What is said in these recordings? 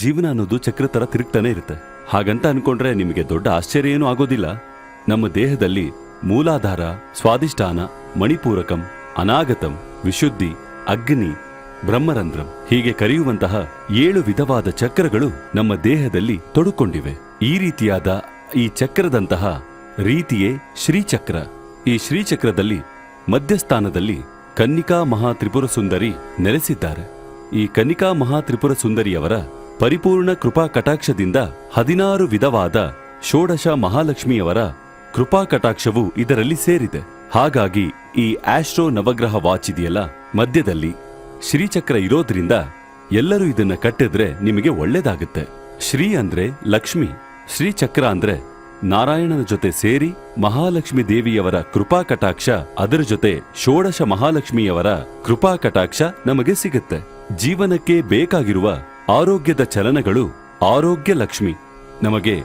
ಜೀವನ ಅನ್ನೋದು ಚಕ್ರ ತರ ತಿರುಗ್ತಾನೆ ಇರುತ್ತೆ. ಹಾಗಂತ ಅನ್ಕೊಂಡ್ರೆ ನಿಮಗೆ ದೊಡ್ಡ ಆಶ್ಚರ್ಯ ಏನೂ ಆಗೋದಿಲ್ಲ. ನಮ್ಮ ದೇಹದಲ್ಲಿ ಮೂಲಾಧಾರ ಸ್ವಾದಿಷ್ಠಾನ ಮಣಿಪೂರಕಂ, ಅನಾಗತಂ, ವಿಶುದ್ಧಿ, ಅಗ್ನಿ, ಬ್ರಹ್ಮರಂಧ್ರಂ ಹೀಗೆ ಕರೆಯುವಂತಹ ಏಳು ವಿಧವಾದ ಚಕ್ರಗಳು ನಮ್ಮ ದೇಹದಲ್ಲಿ ತೊಡುಕೊಂಡಿವೆ. ಈ ರೀತಿಯಾದ ಈ ಚಕ್ರದಂತಹ ರೀತಿಯೇ ಶ್ರೀಚಕ್ರ. ಈ ಶ್ರೀಚಕ್ರದಲ್ಲಿ ಮಧ್ಯಸ್ಥಾನದಲ್ಲಿ ಕನ್ನಿಕಾ ಮಹಾತ್ರಿಪುರ ಸುಂದರಿ ನೆಲೆಸಿದ್ದಾರೆ. ಈ ಕನ್ನಿಕಾ ಮಹಾತ್ರಿಪುರ ಸುಂದರಿಯವರ ಪರಿಪೂರ್ಣ ಕೃಪಾ ಕಟಾಕ್ಷದಿಂದ ಹದಿನಾರು ವಿಧವಾದ ಷೋಡಶ ಮಹಾಲಕ್ಷ್ಮಿಯವರ ಕೃಪಾ ಕಟಾಕ್ಷವು ಇದರಲ್ಲಿ ಸೇರಿದೆ. ಹಾಗಾಗಿ ಈ ಆಸ್ಟ್ರೋ ನವಗ್ರಹ ವಾಚ್ ಇದೆಯಲ್ಲ ಮಧ್ಯದಲ್ಲಿ ಶ್ರೀಚಕ್ರ ಇರೋದ್ರಿಂದ ಎಲ್ಲರೂ ಇದನ್ನ ಕಟ್ಟಿದ್ರೆ ನಿಮಗೆ ಒಳ್ಳೇದಾಗುತ್ತೆ. ಶ್ರೀ ಅಂದ್ರೆ ಲಕ್ಷ್ಮಿ, ಶ್ರೀಚಕ್ರ ಅಂದ್ರೆ ನಾರಾಯಣನ ಜೊತೆ ಸೇರಿ ಮಹಾಲಕ್ಷ್ಮಿ ದೇವಿಯವರ ಕೃಪಾ ಕಟಾಕ್ಷ, ಅದರ ಜೊತೆ ಷೋಡಶ ಮಹಾಲಕ್ಷ್ಮಿಯವರ ಕೃಪಾ ಕಟಾಕ್ಷ ನಮಗೆ ಸಿಗುತ್ತೆ. ಜೀವನಕ್ಕೆ ಬೇಕಾಗಿರುವ ಆರೋಗ್ಯದ ಚಲನಗಳು ಆರೋಗ್ಯ ಲಕ್ಷ್ಮಿ ನಮಗೆ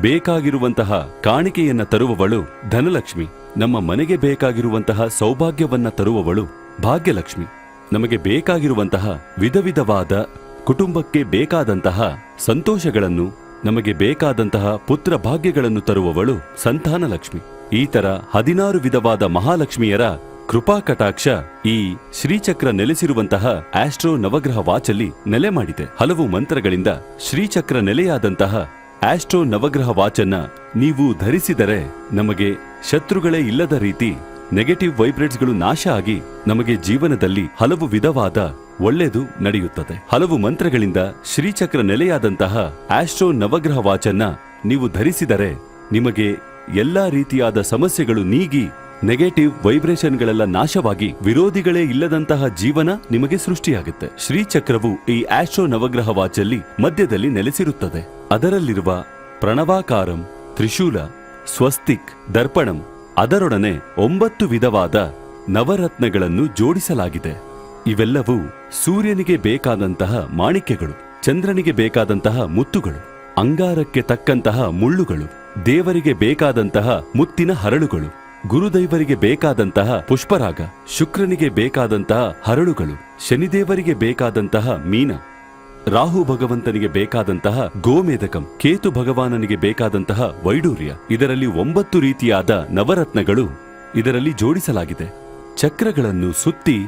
ಬೇಕಾಗಿರುವಂತಹ ಕಾಣಿಕೆಯನ್ನ ತರುವವಳು ಧನಲಕ್ಷ್ಮಿ. ನಮ್ಮ ಮನೆಗೆ ಬೇಕಾಗಿರುವಂತಹ ಸೌಭಾಗ್ಯವನ್ನ ತರುವವಳು ಭಾಗ್ಯಲಕ್ಷ್ಮಿ. ನಮಗೆ ಬೇಕಾಗಿರುವಂತಹ ವಿಧ ವಿಧವಾದ ಕುಟುಂಬಕ್ಕೆ ಬೇಕಾದಂತಹ ಸಂತೋಷಗಳನ್ನು, ನಮಗೆ ಬೇಕಾದಂತಹ ಪುತ್ರ ಭಾಗ್ಯಗಳನ್ನು ತರುವವಳು ಸಂತಾನಲಕ್ಷ್ಮಿ. ಈ ತರ ಹದಿನಾರು ವಿಧವಾದ ಮಹಾಲಕ್ಷ್ಮಿಯರ ಕೃಪಾ ಕಟಾಕ್ಷ ಈ ಶ್ರೀಚಕ್ರ ನೆಲೆಸಿರುವಂತಹ ಆಸ್ಟ್ರೋ ನವಗ್ರಹ ವಾಚಲ್ಲಿ ನೆಲೆ ಮಾಡಿದೆ. ಹಲವು ಮಂತ್ರಗಳಿಂದ ಶ್ರೀಚಕ್ರ ನೆಲೆಯಾದಂತಹ ಆಸ್ಟ್ರೋ ನವಗ್ರಹ ವಾಚನ್ನ ನೀವು ಧರಿಸಿದರೆ ನಮಗೆ ಶತ್ರುಗಳೇ ಇಲ್ಲದ ರೀತಿ ನೆಗೆಟಿವ್ ವೈಬ್ರೇಟ್ಸ್ಗಳು ನಾಶ ಆಗಿ ನಮಗೆ ಜೀವನದಲ್ಲಿ ಹಲವು ವಿಧವಾದ ಒಳ್ಳೆಯದು ನಡೆಯುತ್ತದೆ. ಹಲವು ಮಂತ್ರಗಳಿಂದ ಶ್ರೀಚಕ್ರ ನೆಲೆಯಾದಂತಹ ಆಸ್ಟ್ರೋ ನವಗ್ರಹ ವಾಚನ್ನ ನೀವು ಧರಿಸಿದರೆ ನಿಮಗೆ ಎಲ್ಲಾ ರೀತಿಯಾದ ಸಮಸ್ಯೆಗಳು ನೀಗಿ ನೆಗೆಟಿವ್ ವೈಬ್ರೇಷನ್ಗಳೆಲ್ಲ ನಾಶವಾಗಿ ವಿರೋಧಿಗಳೇ ಇಲ್ಲದಂತಹ ಜೀವನ ನಿಮಗೆ ಸೃಷ್ಟಿಯಾಗುತ್ತೆ. ಶ್ರೀಚಕ್ರವು ಈ ಆಸ್ಟ್ರೋ ನವಗ್ರಹ ವಾಚಲ್ಲಿ ಮಧ್ಯದಲ್ಲಿ ನೆಲೆಸಿರುತ್ತದೆ. ಅದರಲ್ಲಿರುವ ಪ್ರಣವಾಕಾರಂ, ತ್ರಿಶೂಲ, ಸ್ವಸ್ತಿಕ್, ದರ್ಪಣಂ, ಅದರೊಡನೆ ಒಂಬತ್ತು ವಿಧವಾದ ನವರತ್ನಗಳನ್ನು ಜೋಡಿಸಲಾಗಿದೆ. ಇವೆಲ್ಲವೂ ಸೂರ್ಯನಿಗೆ ಬೇಕಾದಂತಹ ಮಾಣಿಕ್ಯಗಳು, ಚಂದ್ರನಿಗೆ ಬೇಕಾದಂತಹ ಮುತ್ತುಗಳು, ಅಂಗಾರಕ್ಕೆ ತಕ್ಕಂತಹ ಮುಳ್ಳುಗಳು, ದೇವರಿಗೆ ಬೇಕಾದಂತಹ ಮುತ್ತಿನ ಹರಳುಗಳು. ಗುರುದೈವರಿಗೆ ಬೇಕಾದಂತಹ ಪುಷ್ಪರಾಗ, ಶುಕ್ರನಿಗೆ ಬೇಕಾದಂತಹ ಹರಳುಗಳು, ಶನಿದೇವರಿಗೆ ಬೇಕಾದಂತಹ ಮೀನ, ರಾಹು ಭಗವಂತನಿಗೆ ಬೇಕಾದಂತಹ ಗೋಮೇಧಕಂ, ಕೇತು ಭಗವಾನನಿಗೆ ಬೇಕಾದಂತಹ ವೈಡೂರ್ಯ, ಇದರಲ್ಲಿ ಒಂಬತ್ತು ರೀತಿಯಾದ ನವರತ್ನಗಳು ಇದರಲ್ಲಿ ಜೋಡಿಸಲಾಗಿದೆ. ಚಕ್ರಗಳನ್ನು ಸುತ್ತಿ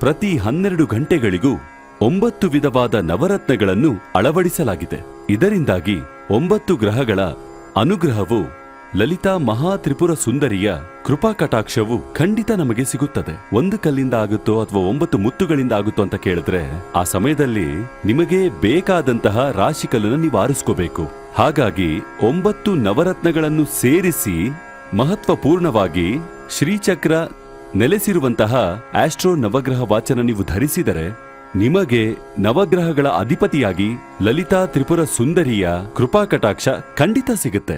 ಪ್ರತಿ ಹನ್ನೆರಡು ಗಂಟೆಗಳಿಗೂ ಒಂಬತ್ತು ವಿಧವಾದ ನವರತ್ನಗಳನ್ನು ಅಳವಡಿಸಲಾಗಿದೆ. ಇದರಿಂದಾಗಿ ಒಂಬತ್ತು ಗ್ರಹಗಳ ಅನುಗ್ರಹವು ಲಲಿತಾ ಮಹಾ ತ್ರಿಪುರ ಸುಂದರಿಯ ಕೃಪಾ ಕಟಾಕ್ಷವು ಖಂಡಿತ ನಮಗೆ ಸಿಗುತ್ತದೆ. ಒಂದು ಕಲ್ಲಿಂದ ಆಗುತ್ತೋ ಅಥವಾ ಒಂಬತ್ತು ಮುತ್ತುಗಳಿಂದ ಆಗುತ್ತೋ ಅಂತ ಕೇಳಿದ್ರೆ ಆ ಸಮಯದಲ್ಲಿ ನಿಮಗೆ ಬೇಕಾದಂತಹ ರಾಶಿಕಲ್ಲನ್ನು ನೀವು ಆರಿಸ್ಕೋಬೇಕು ಹಾಗಾಗಿ ಒಂಬತ್ತು ನವರತ್ನಗಳನ್ನು ಸೇರಿಸಿ ಮಹತ್ವಪೂರ್ಣವಾಗಿ ಶ್ರೀಚಕ್ರ ನೆಲೆಸಿರುವಂತಹ ಆಸ್ಟ್ರೋ ನವಗ್ರಹ ವಾಚನ ನೀವು ಧರಿಸಿದರೆ ನಿಮಗೆ ನವಗ್ರಹಗಳ ಅಧಿಪತಿಯಾಗಿ ಲಲಿತಾ ತ್ರಿಪುರ ಸುಂದರಿಯ ಕೃಪಾ ಕಟಾಕ್ಷ ಖಂಡಿತ ಸಿಗುತ್ತೆ.